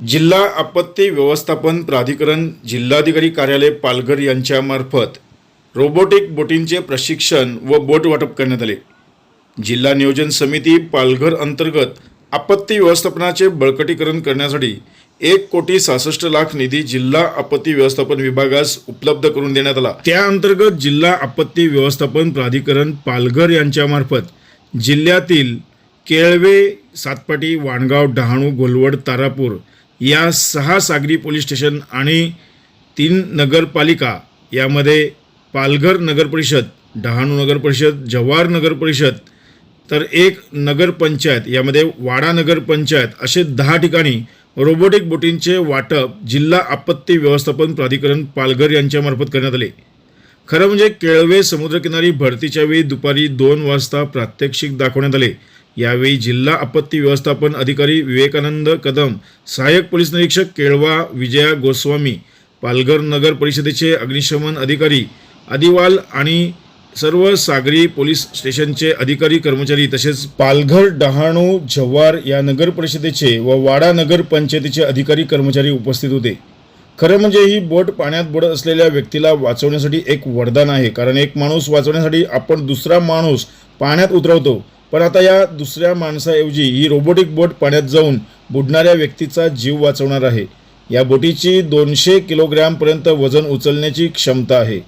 जिल्हा आपत्ती व्यवस्थापन प्राधिकरण जिल्हाधिकारी कार्यालय पालघर यांच्यामार्फत रोबोटिक बोटींचे प्रशिक्षण व बोट वाटप करण्यात आले. जिल्हा नियोजन समिती पालघर अंतर्गत आपत्ती व्यवस्थापनाचे बळकटीकरण करण्यासाठी एक कोटी सहासष्ट लाख निधी जिल्हा आपत्ती व्यवस्थापन विभागास उपलब्ध करून देण्यात आला. त्या अंतर्गत जिल्हा आपत्ती व्यवस्थापन प्राधिकरण पालघर यांच्यामार्फत जिल्ह्यातील केळवे सातपाटी वाणगाव डहाणू गोलवड तारापूर या सहा सागरी पोलीस स्टेशन आणि तीन नगरपालिका यामध्ये पालघर नगरपरिषद डहाणू नगरपरिषद जव्हार नगरपरिषद तर एक नगरपंचायत यामध्ये वाडा नगरपंचायत असे दहा ठिकाणी रोबोटिक बोटींचे वाटप जिल्हा आपत्ती व्यवस्थापन प्राधिकरण पालघर यांच्यामार्फत करण्यात आले. खरं म्हणजे केळवे समुद्रकिनारी भरतीच्या वेळी दुपारी दोन वाजता प्रात्यक्षिक दाखवण्यात आले. यावेळी जिल्हा आपत्ती व्यवस्थापन अधिकारी विवेकानंद कदम सहाय्यक पोलीस निरीक्षक केळवा विजया गोस्वामी पालघर नगर परिषदेचे अग्निशमन अधिकारी आदिवाल आणि सर्व सागरी पोलीस स्टेशनचे अधिकारी कर्मचारी तसेच पालघर डहाणू जव्हार या नगर परिषदेचे व वाडा नगर पंचायतीचे अधिकारी कर्मचारी उपस्थित होते. खरं म्हणजे ही बोट पाण्यात बुडत असलेल्या व्यक्तीला वाचवण्यासाठी एक वरदान आहे. कारण एक माणूस वाचवण्यासाठी आपण दुसरा माणूस पाण्यात उतरवतो. पण आता या दुसऱ्या माणसाऐवजी ही रोबोटिक बोट पाण्यात जाऊन बुडणाऱ्या व्यक्तीचा जीव वाचवणार आहे. या बोटीची दोनशे किलोग्रॅमपर्यंत वजन उचलण्याची क्षमता आहे.